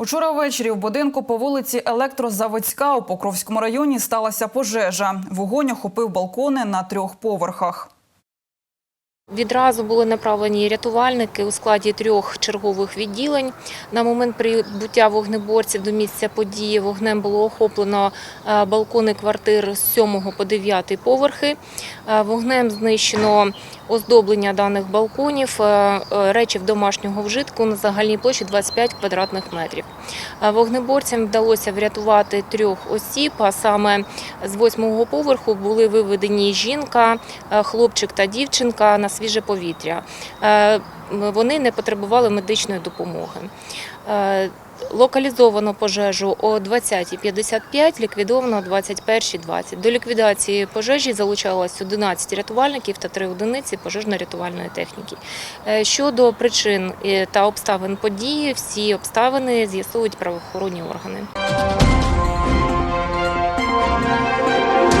Учора ввечері в будинку по вулиці Електрозаводська у Покровському районі сталася пожежа. Вогонь охопив балкони на трьох поверхах. Відразу були направлені рятувальники у складі трьох чергових відділень. На момент прибуття вогнеборців до місця події вогнем було охоплено е, балкони квартир з 7 по 9 поверхи. Е, Вогнем знищено оздоблення даних балконів, е, е, речів домашнього вжитку на загальній площі 25 квадратних метрів. Е, Вогнеборцям вдалося врятувати трьох осіб, а саме з восьмого поверху були виведені жінка, е, хлопчик та дівчинка на свіже повітря. Е, Вони не потребували медичної допомоги. Локалізовано пожежу о 20.55, ліквідовано о 21.20. До ліквідації пожежі залучалось 11 рятувальників та 3 одиниці пожежно-рятувальної техніки. Е, Щодо причин е, та обставин події, всі обставини з'ясують правоохоронні органи.